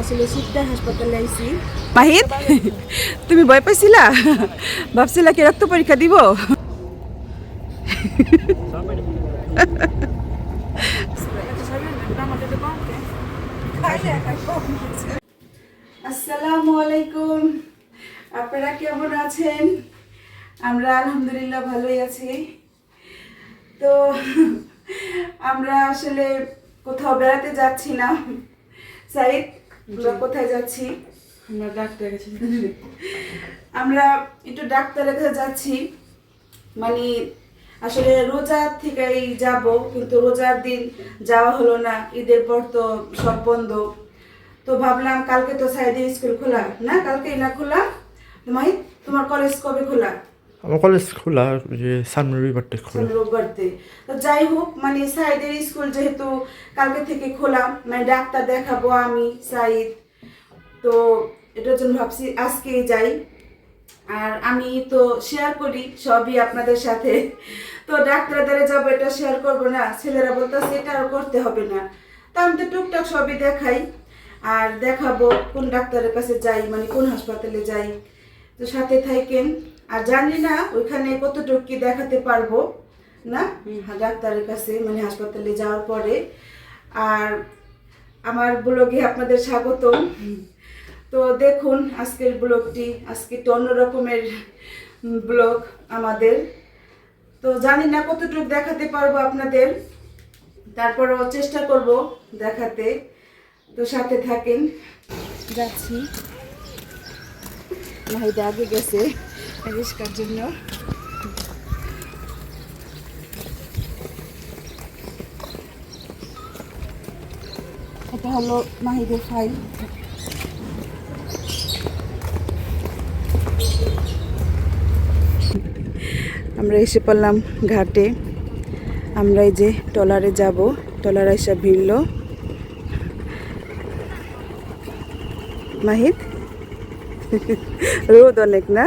আসলে সিদ্ধা হাসপাতালে মাহিত তুমি ভয় পাইছিলা? ভাবছিলা কি রক্ত পরীক্ষা দিব? আসসালামু আলাইকুম। আপনারা কেমন আছেন? আমরা আলহামদুলিল্লাহ ভালোই আছি। তো আমরা আসলে কোথাও বেড়াতে যাচ্ছি না। সাইদ আমরা কোথায় যাচ্ছি? আমরা ডাক্তার কাছে আমরা একটু ডাক্তারের কাছে যাচ্ছি। মানে আসলে রোজার থেকেই যাব কিন্তু রোজার দিন যাওয়া হলো না। ঈদের পর তো সব বন্ধ। তো ভাবলাম কালকে তো সাইডের স্কুল খোলা। না কালকে না খোলা? মাই তোমার কলেজ কবে খোলা? আমার কলেজ খোলা যে সামনে রবিবারটা খোলা। রোববারতে তো যাই হোক মানে সাইদের স্কুল যেহেতু কালকে থেকে খোলা মানে ডাক্তার দেখাবো আমি, সাইদ। তো এটার জন্য ভাবছি আজকেই যাই। আর আমি তো শেয়ার করি, সবই আপনাদের সাথে। তো ডাক্তার দ্বারা যাব, এটা শেয়ার করব না। ছেলেরা বলতেছে, এটা আর করতে হবে না। তা আমি তো টুকটাক সবই দেখাই। আর দেখাবো কোন ডাক্তারের কাছে যাই মানে কোন হাসপাতালে যাই। তো সাথে থাকেন। আর জানি না ওইখানে কতটুকু কি দেখাতে পারব না? ডাক্তারের কাছে মানে হাসপাতালে যাওয়ার পরে। আর আমার ব্লগে আপনাদের স্বাগতম। তো দেখুন আজকের ব্লগটি আজকে তো অন্য রকমের ব্লগ আমাদের। তো জানি না কতটুকু দেখাতে পারব আপনাদের। তারপরও চেষ্টা করব দেখাতে। তো সাথে থাকেন। যাচ্ছি। নাহিদা আগে গেছে। রিস্কার জন্য। এটা হলো মাহিদের ফাইল আমরা এসে পড়লাম ঘাটে। আমরা এই যে টলারে যাব টলার এসে ভিড়ল। মাহিদ? রোদ অনেক না?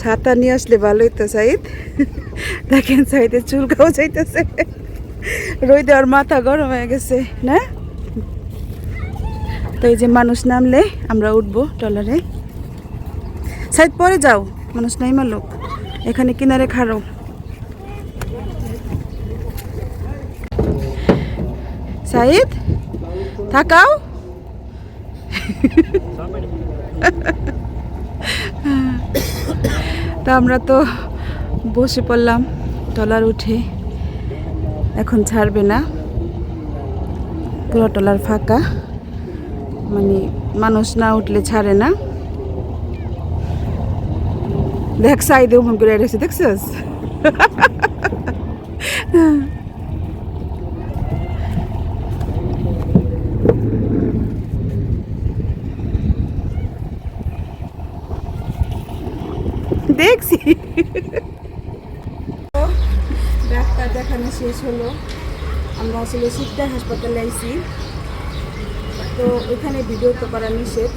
ছাতা নিয়ে আসলে ভালোই তো সাইদ। দেখেন সাইদের চুলকাও যাইতেছে। রোদে আর মাথা গরম হয়ে গেছে, না? তো এই যে মানুষ নামলে আমরা উঠবো টলারে সাইদ, পরে যাও। মানুষ নাই মালুক এখানে কিনারে খাড়ো। সাইদ, থাকাও। তা আমরা তো বসে পড়লাম টলার উঠে। এখন ছাড়বে না। পুরো টলার ফাঁকা। মানে মানুষ না উঠলে ছাড়ে না। দেখ, সাইদে ওমন করে রেখেছে দেখছিস দেখছি ডাক্তার দেখানো শেষ হলো। আমরা আসলে সিদ্ধা হাসপাতালে আইছি। তো ওইখানে ভিডিও তো করা নিষেধ।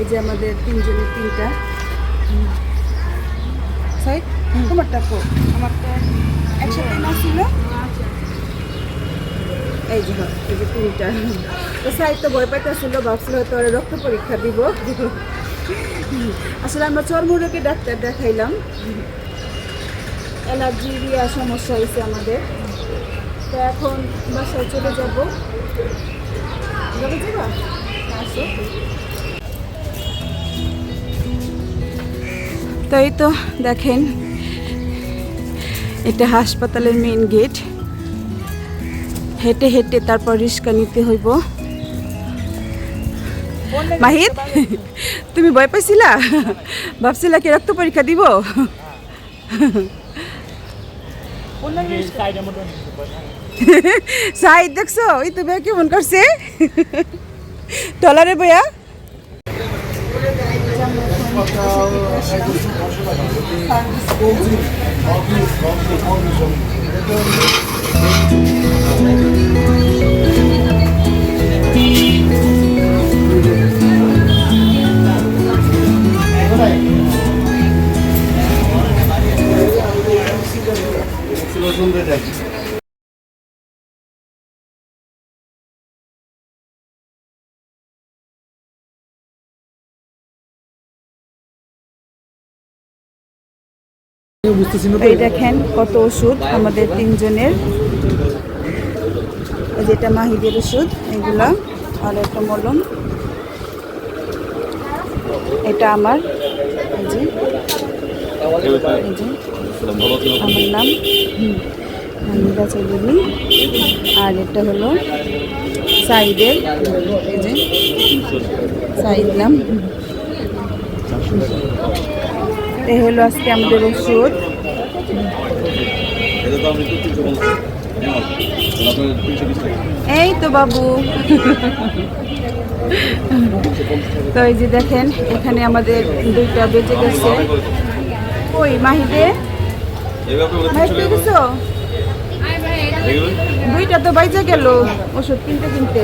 এই যে আমাদের তিনজনের তিনটা। সাইড তোমারটা কো? আমারটা একসাথে না ছিল? এই যে হ্যাঁ, এই যে তিনটা। তো সাইড তো ভয় পাইতেছিল ভাবছিল হয়তো ওরা রক্ত পরীক্ষা দিব। আসলে আমরা চর্মরোগে ডাক্তার দেখাইলাম। অ্যালার্জিরিয়া সমস্যা হয়েছে আমাদের। তো এখন বাসায় চলে যাব। যাবে আসো। তো দেখেন, এটা হাসপাতালের মেইন গেট হেঁটে হেঁটে তারপর রিক্সা নিতে হইব। মাহিদ তুমি ভয় পাইছিলা? ভাবছিলা কি রক্ত পরীক্ষা দিব? সাইড দেখছ? ওই তুমি কেমন করছে? ডলারে বইয়া। পছন্দের দেখছি এই দেখেন কত ওষুধ আমাদের তিনজনের। যেটা মাহিদের ওষুধ, এগুলা, আর একটা মলম। এটা আমার এই যে। নাম? হামিদা চৌধুরী আর এটা হলো সাইদের, এই যে সাইদ নাম। এই হলো আজকে আমাদের ওষুধ। এই তো বাবু। তো এই যে দেখেন, এখানে আমাদের দুইটা বেঁচে গেছে। ওই মাহিদে? দুইটা তো বাইজে গেল ওষুধ কিনতে কিনতে।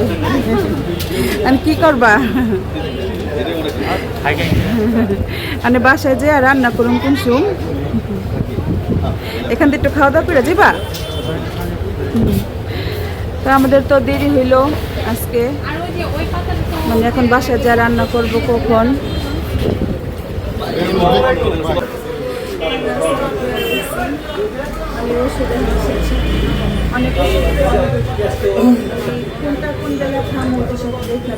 আমি কি করবা? মানে বাসায় যে রান্না করুন কুনসুম এখান থেকে একটু খাওয়া দাওয়া করে যাবা। তো আমাদের তো দেরি হইল আজকে। মানে এখন বাসায় যা রান্না করব কখন? অনেক কোনটা কোন জায়গায় খামো তো সব দেখে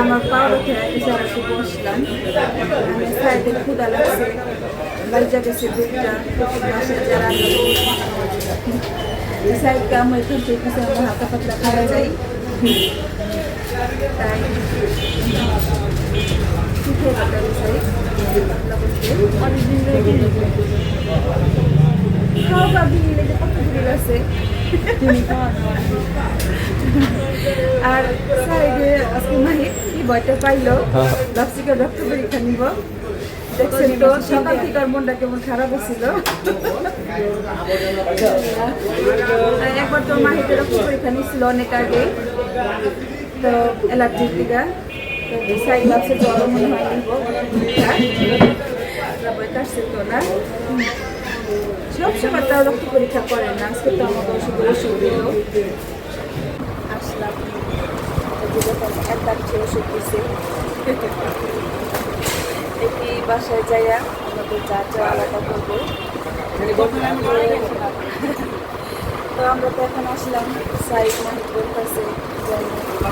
আমার পাওয়া খেয়ে সারা বসলাম। আমি সাইডে ক্ষুদা লাগছে। বাড়িতে গেছে দুধটা বাসায় যারা সাইড কাম এখান থেকে কিছু আমরা হাতা পাতলা খাওয়া যাই। তাই কি খেয়ে পাতাবি সাইড পাতলা করতে খাও ভাবি লেগে কত দূরে আছে আর সাইডে আজকে মাহি কি বইটা পাইলো। ভাবছিকে রক্ত পরীক্ষা নিব। দেখছেন তো সকাল থেকে আর মনটা কেমন খারাপ ছিল একবার তো মাহিতে রক্ত পরীক্ষা নিছিল অনেক আগে। তো অ্যালার্জির টিকা। তো সাইড ভাবছে জ্বর মনে হয় নিব। বই কাটছে না। সব সময় তাও রক্ত পরীক্ষা করে না। আজকে তো আমাকে ওষুধ ওষুধ দিল এই যে দেখেন এক দেখি বাসায় যাইয়া আমাদের যা যা আলাদা করব তো আমরা তো আসলাম সাইড মাহিদুর কাছে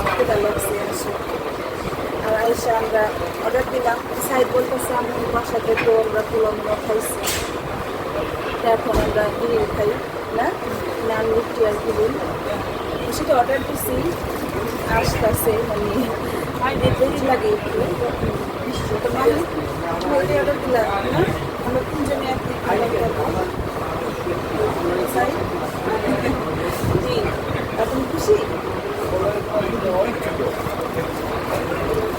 কোথায় লাগছে আসো আর আইসা আমরা অর্ডার দিলাম সাইড বলতেছে বাসাতে তো আমরা পোলাও খাইছি এখন আমরা গ্রিল খাই না নান রুটি আর গ্রিল সেটা অর্ডার দিছি। আসতেছে মানে দেখতে লাগে একটু। তো মালিক তুমি অর্ডার দিলাম আমরা তিনজনে এক অর্ডার করব? জি, আপনি খুশি?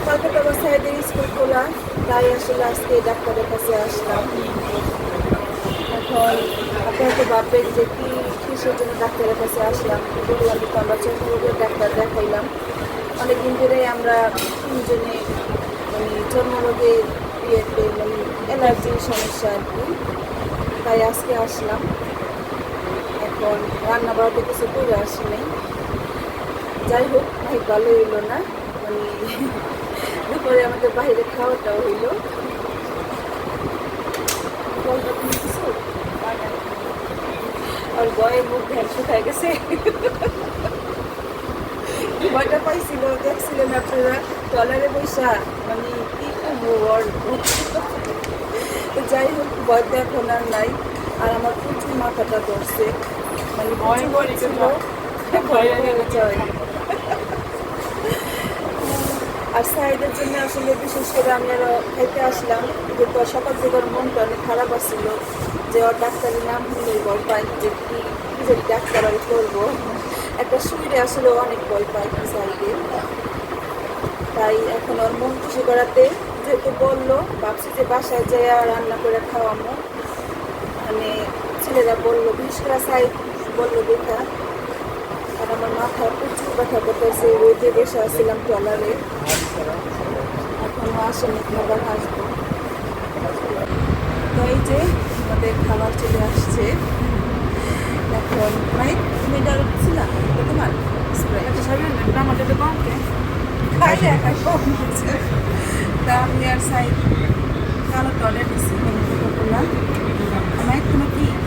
কালকে তো আমার স্কুল খোলা। তাই আসলে আজকে ডাক্তারের কাছে আসলাম। এখন আপনারা তো ভাববেন যে কি কিসের জন্য ডাক্তারের কাছে আসলাম বললাম তো আমরা চন্দ্ররোগের ডাক্তার দেখাইলাম। অনেকদিন ধরে আমরা তিনজনে মানে চর্মরোগের ইয়েতে মানে অ্যালার্জির সমস্যা আর কি, তাই আজকে আসলাম। এখন রান্না বাড়াতে কিছু করে আসিনি যাই হোক, ভাই ভালো হইল না মানে দুপুরে আমাদের বাইরে খাওয়াটাও হইল। বলটা তুমি কিছু আর বয়ের মুখ ধ্যান শুকায় গেছে। ভয়টা পাইছিল দেখছিলেন আপনারা টলারে বৈশা মানে কি যাই হোক ভয়টা এখন আর নাই। আর আমার প্রচুর মাথাটা ধরছে। মানে ভয় ভয় যায় আর সাইডের জন্য আসলে বিশেষ করে আমি আরও খাইতে আসলাম। যে সকাল থেকে মনটা অনেক খারাপ আসছিল যে ওর ডাক্তারের নাম শুনলেই ভয় পাই যে কি যদি ডাক্তার আমি করব একটা শুইরে আসলে অনেক ভয় পাই সাইডে। তাই এখন ওর মন খুশি করাতে যেহেতু বলল, ভাবছি যে বাসায় যেয়ে রান্না করে খাওয়ামো মানে ছেলেরা বলল, বিশেষ করে সাইড বলল, দেখা, আর আমার মাথা প্রচুর ব্যথা করতেছে রোদে বসে আসছিলাম ট্রলারে। এখনও আসেনি খাবার আসব। তো এই যে আমাদের খাবার চলে আসছে এখন মানে তুমি এটা ছিলাম তোমার খাইলে তা আমি আর সাই কালো টলে দিচ্ছি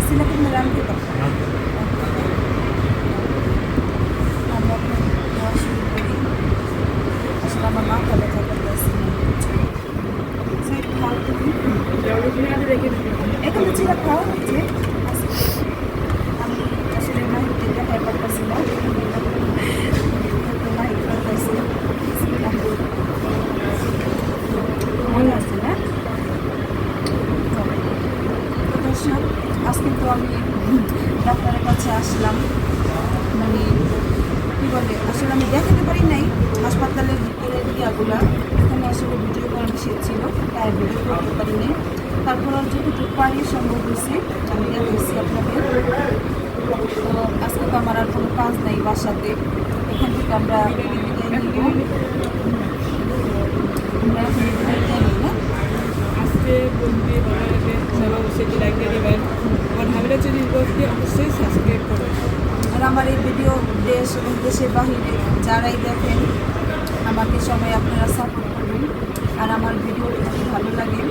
Sila? কি kung nalang dito. আমরা খাওয়া শুরু করি আসলে আমার মাথা ব্যথা করতেছে সেই খাও তুমি ওখানে রেখে দিবি এখানে ছিল খাও যে আমি আসলে মাহিতে দেখা করতেছি না মাহিত করতেছি মনে আছে না তো দর্শক আজকে তো আমি ডাক্তারের কাছে আসলাম। মানে কী বলে, আসলে আমি দেখাতে পারি নাই। হাসপাতালের ভিতরে ইয়াগুলা এখানে আসলে ভিডিও করা নিষেধ ছিল তাই ভিডিও করতে পারি নাই। তারপর যতটুকু পারি সম্ভব হয়েছে, আমি দেখাচ্ছি আপনাদের তো আজকে তো আমার আর কোনো কাজ নেই বাসাতে। এখান থেকে আমরা আজকে বন্ধু ভালো লাগে সবাই অবশ্যই লাইক দেবেন। ভালো লাগছে অবশ্যই সাবস্ক্রাইব করবেন আর আমার এই ভিডিও দেশ এবং দেশের বাহিরে যারাই দেখেন, আমাকে সবাই আপনারা সাপোর্ট করবেন। আর আমার ভিডিও যদি ভালো লাগে,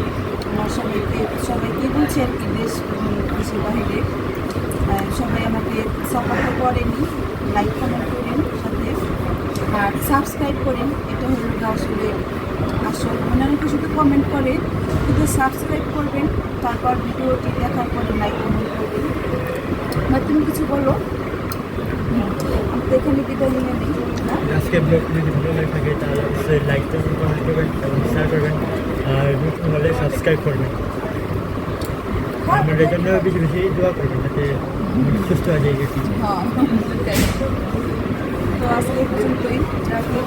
আমার সবাইকে সবাইকে বলছি আর কি দেশ এবং দেশের বাহিরে সবাই আমাকে সাপোর্ট করেনি লাইক কমেন্ট করেন সাথে। আর সাবস্ক্রাইব করেন, এটা হলো আসলে আসল অনেকে শুধু কমেন্ট করে। কিন্তু সাবস্ক্রাইব করবেন, তারপর ভিডিওটি দেখার পরে লাইক কমেন্ট করবেন তুমি কিছু বলো। আমি তো এখানে বিদায় নিয়ে নিই। না আজকে ব্লগ যদি ভালো লাগে থাকে তাহলে অবশ্যই লাইক দেবেন কমেন্ট করবেন এবং শেয়ার করবেন আর নতুন হলে সাবস্ক্রাইব করবেন। আমাদের জন্য বেশি বেশি দোয়া করবেন যাতে সুস্থ হয়ে গেছি হ্যাঁ তো আজকে পর্যন্তই। রাখি